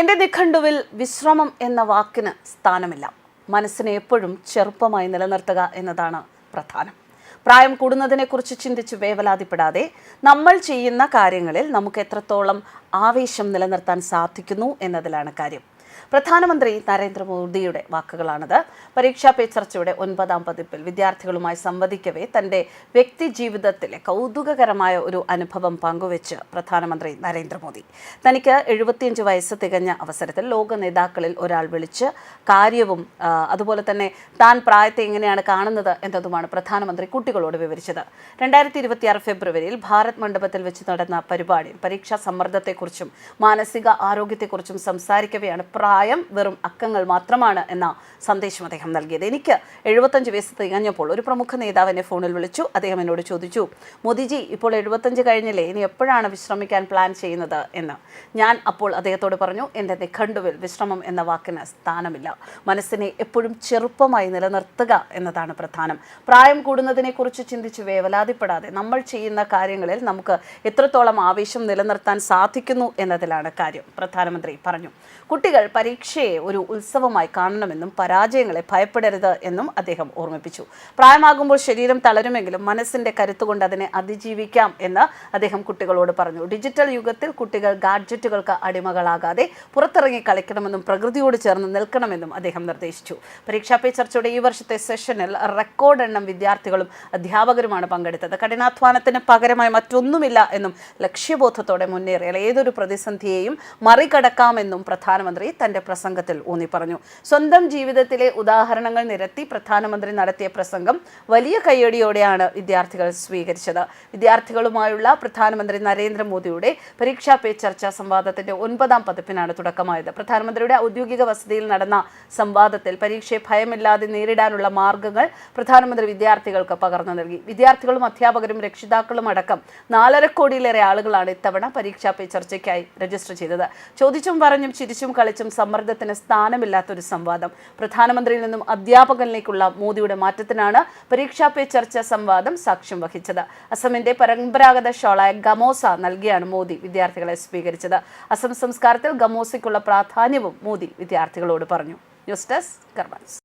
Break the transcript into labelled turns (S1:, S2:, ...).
S1: എൻ്റെ നിഖണ്ഡുവിൽ വിശ്രമം എന്ന വാക്കിന് സ്ഥാനമില്ല മനസ്സിനെ എപ്പോഴും ചെറുപ്പമായി നിലനിർത്തുക എന്നതാണ് പ്രധാനം പ്രായം കൂടുന്നതിനെക്കുറിച്ച് ചിന്തിച്ച് വേവലാതിപ്പെടാതെ നമ്മൾ ചെയ്യുന്ന കാര്യങ്ങളിൽ നമുക്ക് എത്രത്തോളം ആവേശം നിലനിർത്താൻ സാധിക്കുന്നു എന്നതിലാണ് കാര്യം പ്രധാനമന്ത്രി നരേന്ദ്രമോദിയുടെ വാക്കുകളാണിത് പരീക്ഷാ പേ ചർച്ചയുടെ ഒൻപതാം പതിപ്പിൽ വിദ്യാർത്ഥികളുമായി സംവദിക്കവേ തന്റെ വ്യക്തി ജീവിതത്തിലെ കൗതുകകരമായ ഒരു അനുഭവം പങ്കുവെച്ച് പ്രധാനമന്ത്രി നരേന്ദ്രമോദി തനിക്ക് എഴുപത്തിയഞ്ച് വയസ്സ് തികഞ്ഞ അവസരത്തിൽ ലോക നേതാക്കളിൽ ഒരാൾ വിളിച്ച് കാര്യവും അതുപോലെ തന്നെ താൻ പ്രായത്തെ എങ്ങനെയാണ് കാണുന്നത് എന്നതുമാണ് പ്രധാനമന്ത്രി കുട്ടികളോട് വിവരിച്ചത് രണ്ടായിരത്തി ഇരുപത്തിയാറ് ഫെബ്രുവരിയിൽ ഭാരത് മണ്ഡപത്തിൽ വെച്ച് നടന്ന പരിപാടി പരീക്ഷാ സമ്മർദ്ദത്തെക്കുറിച്ചും മാനസിക ആരോഗ്യത്തെക്കുറിച്ചും സംസാരിക്കവെയാണ് പ്രായ പ്രായം വെറും അക്കങ്ങൾ മാത്രമാണ് എന്ന സന്ദേശം അദ്ദേഹം നൽകിയത് എനിക്ക് എഴുപത്തഞ്ച് വയസ്സ് തികഞ്ഞപ്പോൾ ഒരു പ്രമുഖ നേതാവ് എന്നെ ഫോണിൽ വിളിച്ചു അദ്ദേഹം എന്നോട് ചോദിച്ചു മോദിജി ഇപ്പോൾ എഴുപത്തഞ്ച് കഴിഞ്ഞില്ലേ ഇനി എപ്പോഴാണ് വിശ്രമിക്കാൻ പ്ലാൻ ചെയ്യുന്നത് എന്ന് ഞാൻ അപ്പോൾ അദ്ദേഹത്തോട് പറഞ്ഞു എൻ്റെ നിഘണ്ടുവിൽ വിശ്രമം എന്ന വാക്കിന് സ്ഥാനമില്ല മനസ്സിനെ എപ്പോഴും ചെറുപ്പമായി നിലനിർത്തുക എന്നതാണ് പ്രധാനം പ്രായം കൂടുന്നതിനെക്കുറിച്ച് ചിന്തിച്ച് വേവലാതിപ്പെടാതെ നമ്മൾ ചെയ്യുന്ന കാര്യങ്ങളിൽ നമുക്ക് എത്രത്തോളം ആവേശം നിലനിർത്താൻ സാധിക്കുന്നു എന്നതിലാണ് കാര്യം പ്രധാനമന്ത്രി പറഞ്ഞു കുട്ടികൾ പരീക്ഷ പരീക്ഷയെ ഒരു ഉത്സവമായി കാണണമെന്നും പരാജയങ്ങളെ ഭയപ്പെടരുത് എന്നും അദ്ദേഹം ഓർമ്മിപ്പിച്ചു പ്രായമാകുമ്പോൾ ശരീരം തളരുമെങ്കിലും മനസ്സിന്റെ കരുത്തുകൊണ്ട് അതിനെ അതിജീവിക്കാം എന്ന് അദ്ദേഹം കുട്ടികളോട് പറഞ്ഞു ഡിജിറ്റൽ യുഗത്തിൽ കുട്ടികൾ ഗാഡ്ജറ്റുകൾക്ക് അടിമകളാകാതെ പുറത്തിറങ്ങി കളിക്കണമെന്നും പ്രകൃതിയോട് ചേർന്ന് നിൽക്കണമെന്നും അദ്ദേഹം നിർദ്ദേശിച്ചു പരീക്ഷാ പേ ചർച്ചയുടെ ഈ വർഷത്തെ സെഷനിൽ റെക്കോർഡ് എണ്ണം വിദ്യാർത്ഥികളും അധ്യാപകരുമാണ് പങ്കെടുത്തത് കഠിനാധ്വാനത്തിന് പകരമായി മറ്റൊന്നുമില്ല എന്നും ലക്ഷ്യബോധത്തോടെ മുന്നേറിയാൽ ഏതൊരു പ്രതിസന്ധിയെയും മറികടക്കാമെന്നും പ്രധാനമന്ത്രി തന്റെ പ്രസംഗത്തിൽ ഊന്നി പറഞ്ഞു സ്വന്തം ജീവിതത്തിലെ ഉദാഹരണങ്ങൾ നിരത്തി പ്രധാനമന്ത്രി നടത്തിയ പ്രസംഗം വലിയ കയ്യടിയോടെയാണ് വിദ്യാർത്ഥികൾ സ്വീകരിച്ചത് വിദ്യാർത്ഥികളുമായുള്ള പ്രധാനമന്ത്രി നരേന്ദ്രമോദിയുടെ പരീക്ഷാ പേ ചർച്ച സംവാദത്തിന്റെ ഒൻപതാം പതിപ്പിനാണ് തുടക്കമായത് പ്രധാനമന്ത്രിയുടെ ഔദ്യോഗിക വസതിയിൽ നടന്ന സംവാദത്തിൽ പരീക്ഷയെ ഭയമില്ലാതെ നേരിടാനുള്ള മാർഗങ്ങൾ പ്രധാനമന്ത്രി വിദ്യാർത്ഥികൾക്ക് പകർന്നു നൽകി വിദ്യാർത്ഥികളും അധ്യാപകരും രക്ഷിതാക്കളും അടക്കം നാലര കോടിയിലേറെ ആളുകളാണ് ഇത്തവണ പരീക്ഷാ പേ ചർച്ചയ്ക്കായി രജിസ്റ്റർ ചെയ്തത് ചോദിച്ചും പറഞ്ഞും ചിരിച്ചും കളിച്ചും സമ്മർദ്ദത്തിന് സ്ഥാനമില്ലാത്തൊരു സംവാദം പ്രധാനമന്ത്രിയിൽ നിന്നും അധ്യാപകനിലേക്കുള്ള മോദിയുടെ മാറ്റത്തിനാണ് പരീക്ഷാ പേ ചർച്ച സംവാദം സാക്ഷ്യം വഹിച്ചത് അസമിന്റെ പരമ്പരാഗത ഷോളായ ഗമോസ നൽകിയാണ് മോദി വിദ്യാർത്ഥികളെ സ്വീകരിച്ചത് അസം സംസ്കാരത്തിൽ ഗമോസയ്ക്കുള്ള പ്രാധാന്യവും മോദി വിദ്യാർത്ഥികളോട് പറഞ്ഞു ന്യൂസ് ഡെസ്ക് കർമാൻസ്